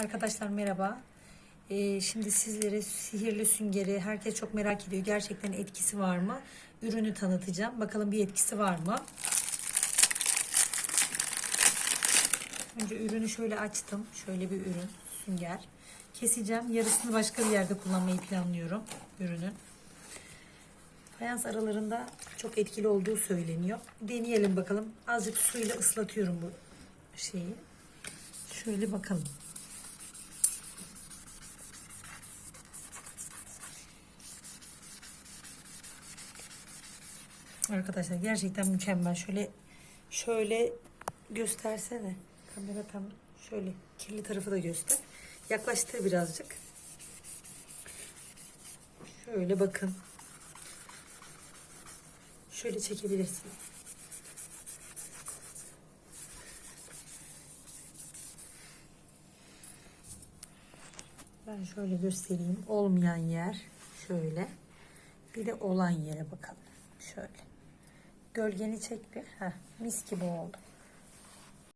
Arkadaşlar merhaba. Ee, şimdi sizlere sihirli süngeri herkes çok merak ediyor. Gerçekten etkisi var mı? Ürünü tanıtacağım. Bakalım bir etkisi var mı? Önce ürünü şöyle açtım. Şöyle bir ürün sünger. Keseceğim. Yarısını başka bir yerde kullanmayı planlıyorum ürünün. Fayans aralarında çok etkili olduğu söyleniyor. Deneyelim bakalım. Azıcık suyla ıslatıyorum bu şeyi. Şöyle bakalım. Arkadaşlar gerçekten mükemmel. Şöyle şöyle göstersene. Kamera tam şöyle kirli tarafı da göster. Yaklaştır birazcık. Şöyle bakın. Şöyle çekebilirsin. Ben şöyle göstereyim. Olmayan yer şöyle. Bir de olan yere bakalım. Şöyle. Gölgeni çek bir. Heh, mis gibi oldu.